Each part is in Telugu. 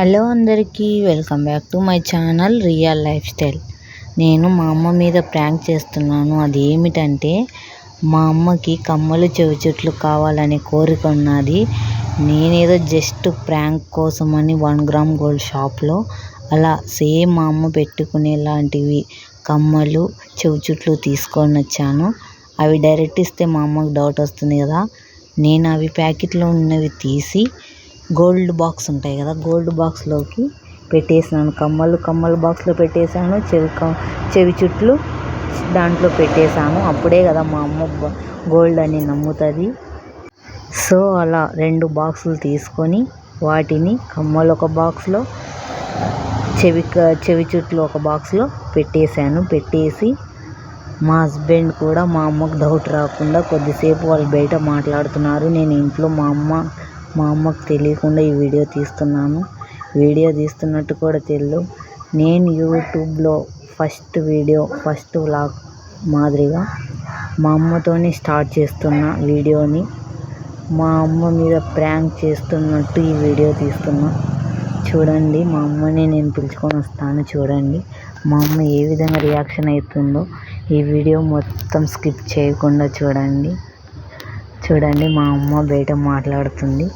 హలో అందరికీ welcome back to my channel real life style. నేను మా అమ్మ మీద ప్రాంక్ చేస్తున్నాను. అది ఏమిటంటే మా అమ్మకి కమ్మలు చెవిచూట్లు కావాలనే కోరిక ఉన్నది. నేనేదో జస్ట్ ప్రాంక్ కోసమని వన్ గ్రామ్ గోల్డ్ షాప్లో అలా సేమ్ మా అమ్మ పెట్టుకునేలాంటివి కమ్మలు చెవిచుట్లు తీసుకొని వచ్చాను. అవి డైరెక్ట్ ఇస్తే మా అమ్మకి డౌట్ వస్తుంది కదా. నేను అవి ప్యాకెట్లో ఉన్నవి తీసి గోల్డ్ బాక్స్ ఉంటాయి కదా గోల్డ్ బాక్స్లోకి పెట్టేసాను కమ్మలు కమ్మలు బాక్స్లో పెట్టేశాను. చెవి క చెవి చుట్లు దాంట్లో పెట్టేశాను. అప్పుడే కదా మా అమ్మ గోల్డ్ అని నమ్ముతుంది. సో అలా రెండు బాక్సులు తీసుకొని వాటిని కమ్మలు ఒక బాక్స్లో చెవి చెవి చుట్లు ఒక బాక్స్లో పెట్టేశాను. పెట్టేసి మా హస్బెండ్ కూడా మా అమ్మకు డౌట్ రాకుండా కొద్దిసేపు వాళ్ళు బయట మాట్లాడుతున్నారు. నేను ఇంట్లో మా అమ్మ మా అమ్మకు తెలియకుండా ఈ వీడియో తీస్తున్నాను. వీడియో తీస్తున్నట్టు కూడా తెలియదు నేను యూట్యూబ్లో ఫస్ట్ వీడియో ఫస్ట్ వ్లాగ్ మాదిరిగా మా అమ్మతోనే స్టార్ట్ చేస్తున్న వీడియోని మా అమ్మ మీద ప్రాంక్ చేస్తున్నట్టు ఈ వీడియో తీస్తున్నా. చూడండి మా అమ్మని నేను పిలుచుకొని వస్తాను చూడండి. మా అమ్మ ఏ విధంగా రియాక్షన్ అవుతుందో ఈ వీడియో మొత్తం స్కిప్ చేయకుండా చూడండి. చూడండి మా అమ్మ బయట మాట్లాడుతుంది.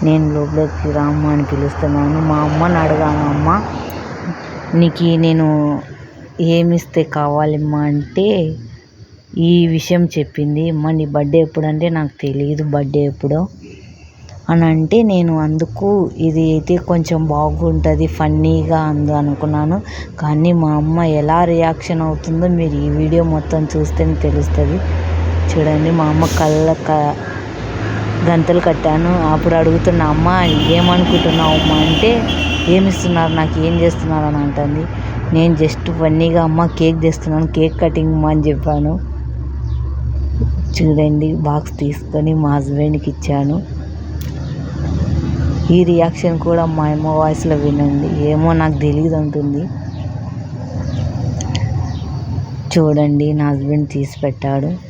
నేను లోపలికి రామ్మ అని పిలుస్తున్నాను. మా అమ్మని అడగాను అమ్మ నీకు నేను ఏమిస్తే కావాలమ్మా? అంటే ఈ విషయం చెప్పింది. అమ్మ నీ బర్త్డే ఎప్పుడంటే నాకు తెలియదు బర్త్డే ఎప్పుడో. అని అంటే నేను అందుకు ఇది అయితే కొంచెం బాగుంటుంది ఫన్నీగా అందు అనుకున్నాను. కానీ మా అమ్మ ఎలా రియాక్షన్ అవుతుందో మీరు ఈ వీడియో మొత్తం చూస్తేనే తెలుస్తుంది. చూడండి మా అమ్మ కళ్ళ క గంతలు కట్టాను. అప్పుడు అడుగుతున్న అమ్మ ఏమనుకుంటున్నావు అమ్మ? అంటే ఏమిస్తున్నారు? నాకు ఏం చేస్తున్నారు? అని అంటుంది. నేను జస్ట్ ఫన్నీగా అమ్మ కేక్ తెస్తున్నాను. కేక్ కటింగ్ అమ్మ అని చెప్పాను. చూడండి బాక్స్ తీసుకొని మా హస్బెండ్కి ఇచ్చాను. ఈ రియాక్షన్ కూడా మా అమ్మ వాయిస్లో వినండి. ఏమో నాకు తెలియదు అంటుంది. చూడండి నా హస్బెండ్ తీసి పెట్టాడు.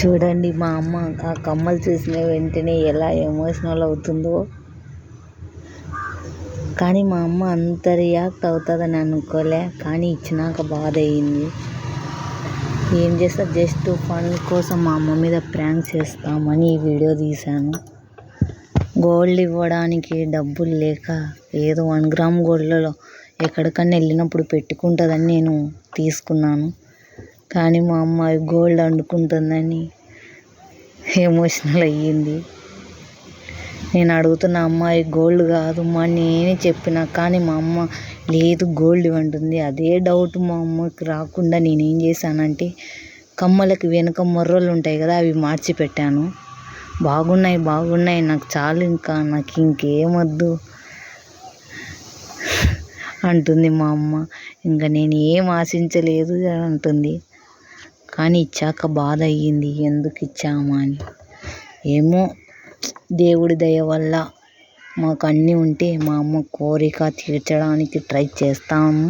చూడండి మా అమ్మ ఆ కమ్మలు చూసిన వెంటనే ఎలా ఎమోషనల్ అవుతుందో. కానీ మా అమ్మ అంత రియాక్ట్ అవుతుందని అనుకోలే కానీ ఇచ్చినాక బాధ అయింది ఏం చేస్తా? జస్ట్ ఫన్ కోసం మా అమ్మ మీద ప్రాంక్ చేస్తామని ఈ వీడియో తీశాను. గోల్డ్ ఇవ్వడానికి డబ్బులు లేక ఏదో వన్ గ్రామ్ గోల్డ్లో ఎక్కడికన్నా వెళ్ళినప్పుడు పెట్టుకుంటుందని నేను తీసుకున్నాను. కానీ మా అమ్మ గోల్డ్ వండుకుంటుందని ఎమోషనల్ అయ్యింది. నేను అడుగుతున్న అమ్మాయి గోల్డ్ కాదు మా నేనే చెప్పిన కానీ మా అమ్మ లేదు గోల్డ్ ఇవ్వంటుంది. అదే డౌట్ మా అమ్మకి రాకుండా నేనేం చేశానంటే కమ్మలకి వెనుక మొర్రలు ఉంటాయి కదా అవి మార్చి పెట్టాను బాగున్నాయి బాగున్నాయి నాకు చాలు ఇంకా నాకు ఇంకేమొద్దు అంటుంది మా అమ్మ. ఇంకా నేను ఏం ఆశించలేదు అని అంటుంది. కానీ ఇచ్చాక బాధ అయ్యింది. ఎందుకు ఇచ్చామా అని. ఏమో దేవుడి దయ వల్ల మాకు అన్నీ ఉంటే మా అమ్మ కోరిక తీర్చడానికి ట్రై చేస్తాము.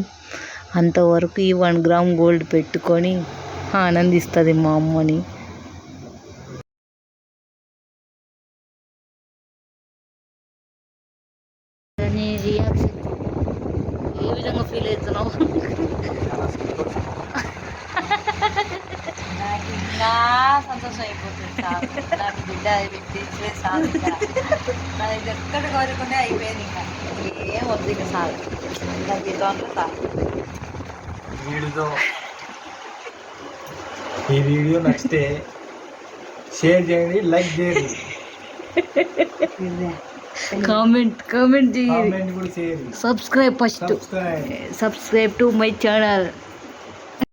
అంతవరకు ఈ వన్ గ్రామ్ గోల్డ్ పెట్టుకొని ఆనందిస్తుంది మా అమ్మని. రియాక్షన్ ఏ విధంగా ఫీల్ అవుతున్నావు? ఇంకా సంతోషం అయిపోతుంది చాలు నాకు బిడ్డ నా ఇది ఎక్కడ కోరుకుంటే అయిపోయింది ఇంకా. ఏం వద్దు ఇంకా చాలు నా జీవితంలో వీడితో ఈ వీడియో నచ్చితే షేర్ చేయండి లైక్ చేయండి. కామెంట్ కామెంట్ చేయండి subscribe first subscribe subscribe to my channel